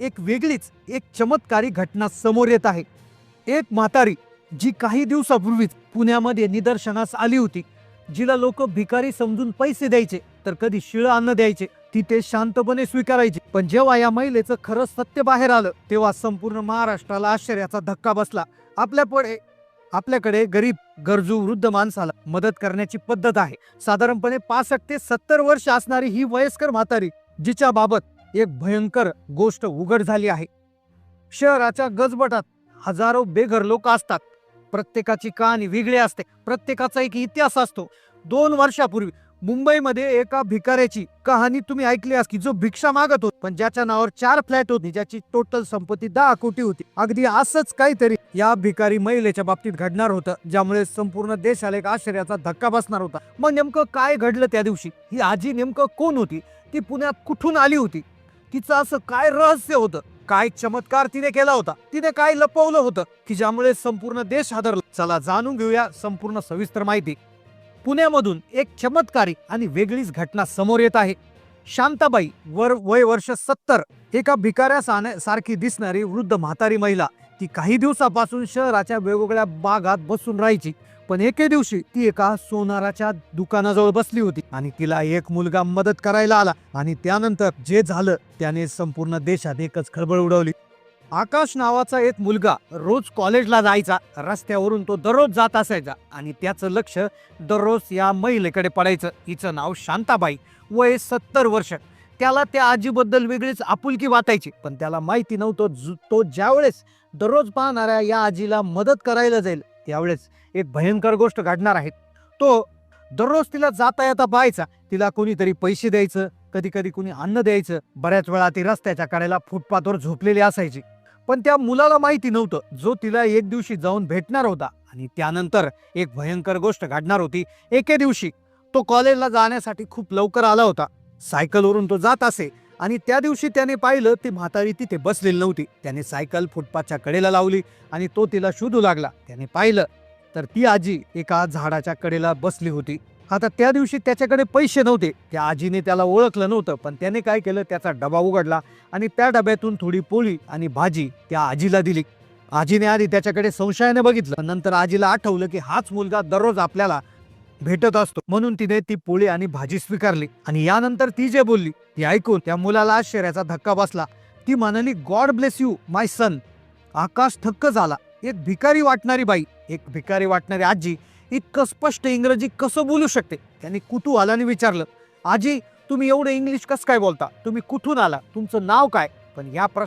एक वेगळीच एक चमत्कारी घटना समोर येत आहे. एक म्हातारी जी काही दिवसापूर्वीच पुण्यामध्ये निदर्शनास आली होती. जिला लोक भिकारी समजून पैसे द्यायचे तर कधी शिळं अन्न द्यायचे ती ते शांतपणे स्वीकारायची. पण जेव्हा या महिलेचं खरं सत्य बाहेर आलं तेव्हा संपूर्ण महाराष्ट्राला आश्चर्याचा धक्का बसला. आपल्यापुढे आपल्याकडे गरीब गरजू वृद्ध माणसाला मदत करण्याची पद्धत आहे. साधारणपणे पासष्ट ते सत्तर वर्ष असणारी ही वयस्कर म्हातारी जिच्या बाबत एक भयंकर गोष्ट उघड झाली आहे. शहराच्या गजबटात हजारो बेघर लोक असतात. प्रत्येकाची कहाणी वेगळी असते. प्रत्येकाचा एक इतिहास असतो. दोन वर्षापूर्वी मुंबईमध्ये एका भिकाऱ्याची कहाणी तुम्ही ऐकली अस की जो भिक्षा मागत होत. पण ज्याच्या नावावर चार फ्लॅट होती ज्याची टोटल संपत्ती दहा कोटी होती. अगदी असंच काहीतरी या भिकारी महिलेच्या बाबतीत घडणार होतं ज्यामुळे संपूर्ण देशाला एक आश्चर्याचा धक्का बसणार होता. मग नेमकं काय घडलं त्या दिवशी? ही आजी नेमकं कोण होती? ती पुण्यात कुठून आली होती? तिचं असं काय रहस्य होतं? काय चमत्कार तिने केला होता? तिने काय लपवलं होतं? की ज्यामुळे संपूर्ण देश हादरला? चला जाणून घेऊया संपूर्ण सविस्तर माहिती. पुण्यामधून एक चमत्कारी आणि वेगळीच घटना समोर येत आहे. शांताबाई वर वय वर्ष सत्तर एका भिकाऱ्या साने- सारखी दिसणारी वृद्ध म्हातारी महिला. ती काही दिवसापासून शहराच्या वेगवेगळ्या बागात बसून राहायची. पण एके दिवशी ती एका सोनाराच्या दुकानाजवळ बसली होती आणि तिला एक मुलगा मदत करायला आला आणि त्यानंतर जे झालं त्याने संपूर्ण देशात एकच खळबळ उडवली. आकाश नावाचा एक मुलगा रोज कॉलेजला जायचा रस्त्यावरून तो दररोज जात असायचा आणि त्याचं लक्ष दररोज या महिलेकडे पडायचं. हिचं नाव शांताबाई वय सत्तर वर्ष. त्याला त्या आजीबद्दल वेगळीच आपुलकी वाटायची. पण त्याला माहिती नव्हतं तो ज्यावेळेस दररोज पाहणाऱ्या या आजीला मदत करायला जाईल त्यावेळेस एक भयंकर गोष्ट घडणार आहे. तो दररोज तिला जाता येता पाहायचा. तिला कोणीतरी पैसे द्यायचं कधी कधी कोणी अन्न द्यायचं बऱ्याच वेळा ती रस्त्याच्या कडेला फुटपाथवर झोपलेली असायची. पण त्या मुलाला माहिती नव्हतं. जो तिला एक दिवशी जाऊन भेटणार होता आणि त्यानंतर एक भयंकर गोष्ट घडणार होती एके दिवशी. तो कॉलेजला जाण्यासाठी खूप लवकर आला होता. सायकलवरून तो जात असे आणि त्या दिवशी त्याने पाहिलं ती म्हातारी तिथे बसलेली नव्हती. त्याने सायकल फुटपाथच्या कडेला लावली आणि तो तिला शोधू लागला. त्याने पाहिलं तर ती आजी एका झाडाच्या कडेला बसली होती. आता त्या दिवशी त्याच्याकडे पैसे नव्हते. त्या आजीने त्याला ओळखलं नव्हतं पण त्याने काय केलं त्याचा डबा उघडला आणि त्या डब्यातून थोडी पोळी आणि भाजी त्या आजीला दिली. आजीने आधी त्याच्याकडे संशयाने बघितलं. नंतर आजीला आठवलं की हाच मुलगा दररोज आपल्याला भेटत असतो. म्हणून तिने ती पोळी आणि भाजी स्वीकारली आणि यानंतर ती जे बोलली ती ऐकून त्या मुलाला आश्चर्याचा धक्का बसला. ती म्हणाली God bless you my son. Akash थक्क झाला. एक भिकारी वाटणारी बाई एक भिकारी वाटणारी आजी इतकं स्पष्ट इंग्रजी कसं बोलू शकते? त्यांनी कुतूहलाने विचारलं आजी तुम्ही एवढं इंग्लिश कसं काय बोलता? तुम्ही कुठून आला? तुमचं नाव काय? पण या